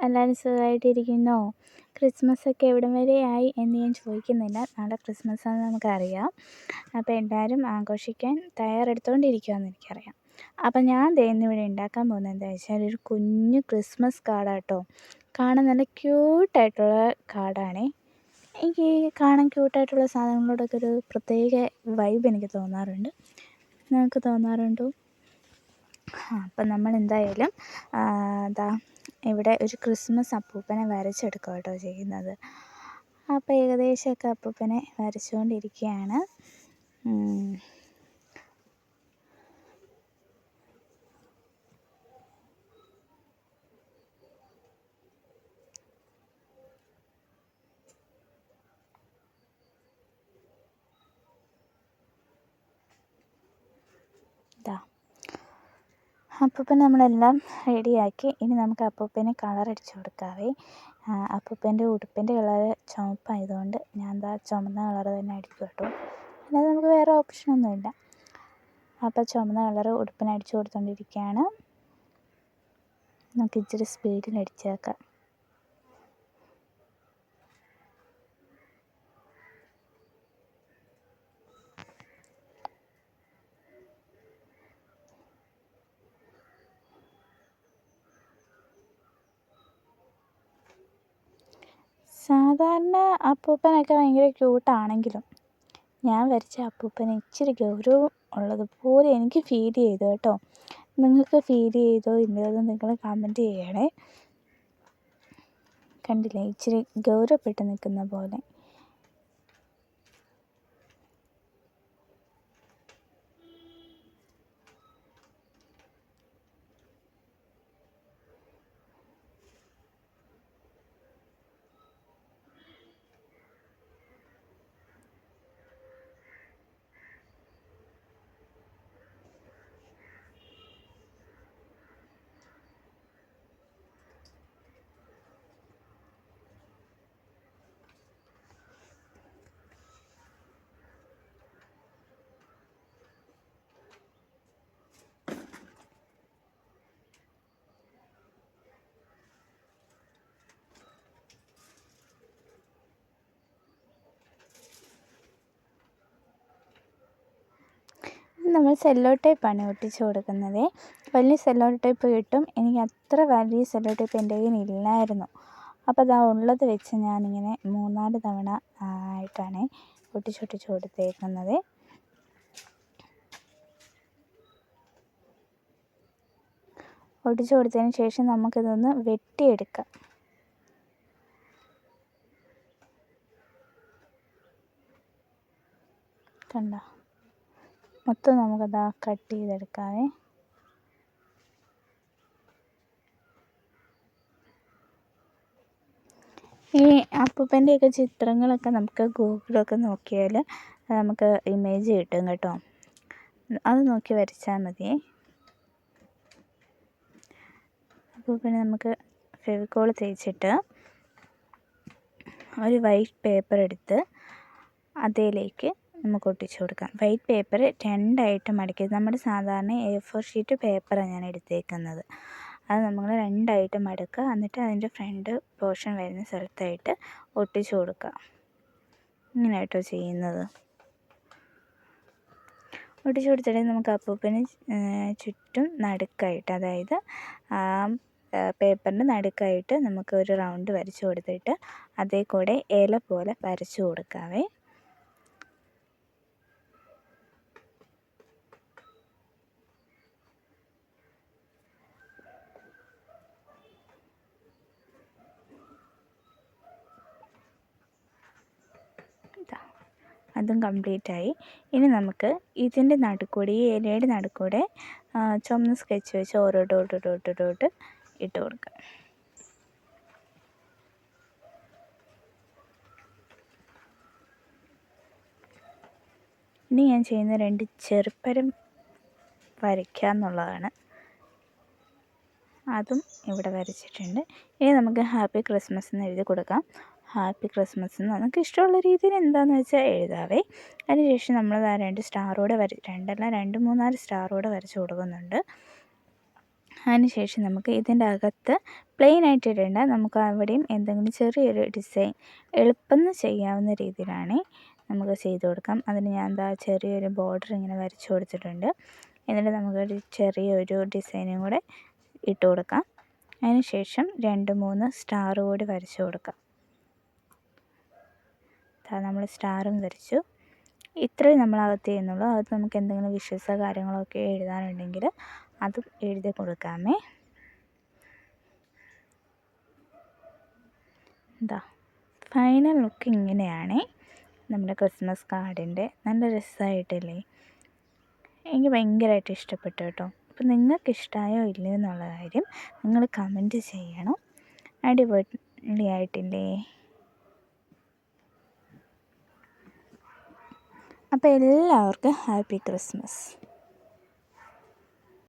എല്ലാവരും സുഖമായിട്ടിരിക്കുന്നോ ക്രിസ്മസൊക്കെ എവിടം വരെയായി എന്ന് ഞാൻ ചോദിക്കുന്നില്ല. നാളെ ക്രിസ്മസാണെന്ന് നമുക്കറിയാം. അപ്പോൾ എല്ലാവരും ആഘോഷിക്കാൻ തയ്യാറെടുത്തുകൊണ്ടിരിക്കുകയെന്ന് എനിക്കറിയാം. അപ്പം ഞാൻ ദേ ഇവിടെ ഉണ്ടാക്കാൻ പോകുന്നത് എന്താ വെച്ചാൽ ഒരു കുഞ്ഞു ക്രിസ്മസ് കാർഡാട്ടോ. കാണാൻ നല്ല ക്യൂട്ടായിട്ടുള്ള കാർഡാണേ. എനിക്ക് കാണാൻ ക്യൂട്ടായിട്ടുള്ള സാധനങ്ങളോടൊക്കെ ഒരു പ്രത്യേക വൈബ് എനിക്ക് തോന്നാറുണ്ട്. നിങ്ങൾക്ക് തോന്നാറുണ്ടോ? അപ്പം നമ്മൾ എന്തായാലും ദാ ഇവിടെ ഒരു ക്രിസ്മസ് അപ്പൂപ്പനെ വരച്ചെടുക്കുക കേട്ടോ ചെയ്യുന്നത്. അപ്പോൾ ഏകദേശമൊക്കെ അപ്പൂപ്പനെ വരച്ചുകൊണ്ടിരിക്കുകയാണ്. ഇതാ. അപ്പൂപ്പനെ നമ്മളെല്ലാം റെഡിയാക്കി. ഇനി നമുക്ക് അപ്പൂപ്പന് കളർ അടിച്ചു കൊടുക്കാവേ. അപ്പൂപ്പന്റെ ഉടുപ്പിന്റെ കളർ ചുവപ്പായതുകൊണ്ട് ഞാൻ എന്താ ചുമന്ന കളർ തന്നെ അടിക്കും കേട്ടോ. അല്ലാതെ നമുക്ക് വേറെ ഓപ്ഷനൊന്നുമില്ല അപ്പം ചുമന്ന കളർ ഉടുപ്പിന് അടിച്ചു കൊടുത്തുകൊണ്ടിരിക്കുകയാണ് നമുക്ക് ഇച്ചിരി സ്പീഡിൽ അടിച്ചേക്കാം സാധാരണ അപ്പൂപ്പനൊക്കെ ഭയങ്കര ക്യൂട്ടാണെങ്കിലും ഞാൻ വരച്ച അപ്പൂപ്പന് ഇച്ചിരി ഗൗരവം ഉള്ളതുപോലെ എനിക്ക് ഫീൽ ചെയ്തു കേട്ടോ. നിങ്ങൾക്ക് ഫീൽ ചെയ്തോ ഇല്ലയോ എന്ന് നിങ്ങൾ കമന്റ് ചെയ്യണേ. കണ്ടില്ലേ? ഇച്ചിരി ഗൗരവപ്പെട്ട് നിൽക്കുന്ന പോലെ. നമ്മൾ സെല്ലോ ടേപ്പാണ് ഒട്ടിച്ച് കൊടുക്കുന്നത്. വലിയ സെല്ലോ ടേപ്പ് കിട്ടും. എനിക്ക് അത്ര വലിയ സെല്ലോ ടേപ്പ് എന്റെ കയ്യിൽ ഇല്ലായിരുന്നു. അപ്പോൾ അതാ ഉള്ളത് വെച്ച് ഞാനിങ്ങനെ മൂന്നാൽ തവണ ആയിട്ടാണ് ഒട്ടിച്ചൊട്ടിച്ച് കൊടുത്തേക്കുന്നത്. ഒട്ടിച്ച് കൊടുത്തതിന് ശേഷം നമുക്കിതൊന്ന് വെട്ടിയെടുക്കാം. കണ്ടോ? മൊത്തം നമുക്കത് കട്ട് ചെയ്തെടുക്കാവേ. ഈ അപ്പൂപ്പന്റെയൊക്കെ ചിത്രങ്ങളൊക്കെ നമുക്ക് ഗൂഗിളൊക്കെ നോക്കിയാൽ നമുക്ക് ഇമേജ് കിട്ടും കേട്ടോ. അത് നോക്കി വരച്ചാൽ മതി. അപ്പൂപ്പനെ നമുക്ക് ഫെവിക്കോൾ തേച്ചിട്ട് ഒരു വൈറ്റ് പേപ്പർ എടുത്ത് അതിലേക്ക് നമുക്ക് ഒട്ടിച്ചു കൊടുക്കാം. വൈറ്റ് പേപ്പർ രണ്ടായിട്ട് മടക്കി നമ്മുടെ സാധാരണ എ ഫോർ ഷീറ്റ് പേപ്പറാണ് ഞാൻ എടുത്തേക്കുന്നത്. അത് നമ്മൾ രണ്ടായിട്ട് മടക്കുക. എന്നിട്ട് അതിന്റെ ഫ്രണ്ട് പോർഷൻ വരുന്ന സ്ഥലത്തായിട്ട് ഒട്ടിച്ചു കൊടുക്കുക. ഇങ്ങനെ കേട്ടോ ചെയ്യുന്നത്. ഒട്ടിച്ചു കൊടുത്തിട്ട് നമുക്ക് അപ്പൂപ്പിന് ചുറ്റും നടുക്കായിട്ട് അതായത് പേപ്പറിന്റെ നടുക്കായിട്ട് നമുക്ക് ഒരു റൗണ്ട് വരച്ചു കൊടുത്തിട്ട് അതേ കൂടെ ഇല പോലെ വരച്ചു കൊടുക്കാവേ. അതും കംപ്ലീറ്റ് ആയി ഇനി നമുക്ക് ഇതിന്റെ നടുക്കൂടെ ഈ ഇലയുടെ നടുക്കൂടെ ചുമന്ന സ്കെച്ച് വെച്ച് ഓരോ ഡോട്ട് ഡോട്ട് ഡോട്ട് ഇട്ട് കൊടുക്കുക ഇനി ഞാൻ ചെയ്യുന്ന രണ്ട് ചെറുപ്പരം വരയ്ക്കുക എന്നുള്ളതാണ് അതും ഇവിടെ വരച്ചിട്ടുണ്ട്. ഇനി നമുക്ക് ഹാപ്പി ക്രിസ്മസ് എന്ന് എഴുതി കൊടുക്കാം. ഹാപ്പി ക്രിസ്മസ് എന്ന്. നമുക്ക് ഇഷ്ടമുള്ള രീതിയിൽ എന്താണെന്ന് വെച്ചാൽ എഴുതാവേ. അതിനുശേഷം നമ്മൾ രണ്ട് സ്റ്റാറോടെ വര രണ്ടല്ല രണ്ട് മൂന്നാൽ സ്റ്റാറോടെ വരച്ച് കൊടുക്കുന്നുണ്ട്. അതിനുശേഷം നമുക്ക് ഇതിന്റെ അകത്ത് പ്ലെയിൻ ആയിട്ട് ഇടേണ്ട നമുക്ക് അവിടെയും എന്തെങ്കിലും ചെറിയൊരു ഡിസൈൻ എളുപ്പം ചെയ്യാവുന്ന രീതിയിലാണ് നമുക്ക് ചെയ്ത് കൊടുക്കാം. അതിന് ഞാൻ എന്താ ചെറിയൊരു ബോർഡർ ഇങ്ങനെ വരച്ച് കൊടുത്തിട്ടുണ്ട്. എന്നിട്ട് നമുക്കൊരു ചെറിയൊരു ഡിസൈനും കൂടെ ഇട്ട് കൊടുക്കാം. അതിനുശേഷം രണ്ട് മൂന്ന് സ്റ്റാർ കൂടി വരച്ചു കൊടുക്കാം. നമ്മൾ സ്റ്റാറും വരച്ചു ഇത്രയും നമ്മൾ അകത്ത് ചെയ്യുന്നുള്ളൂ അകത്ത് നമുക്ക് എന്തെങ്കിലും വിശ്വസ കാര്യങ്ങളൊക്കെ എഴുതാനുണ്ടെങ്കിൽ അതും എഴുതി കൊടുക്കാമേ. എന്താ ഫൈനൽ ലുക്ക് ഇങ്ങനെയാണ്. നമ്മുടെ ക്രിസ്മസ് കാർഡിന്റെ നല്ല രസമായിട്ടില്ലേ? എനിക്ക് ഭയങ്കരമായിട്ട് ഇഷ്ടപ്പെട്ടു കേട്ടോ. അപ്പം നിങ്ങൾക്ക് ഇഷ്ടമായോ ഇല്ലയോ എന്നുള്ള കാര്യം നിങ്ങൾ കമന്റ് ചെയ്യണം. അടിപൊളിയായിട്ടില്ലേ? അപ്പോൾ എല്ലാവർക്കും ഹാപ്പി ക്രിസ്മസ്.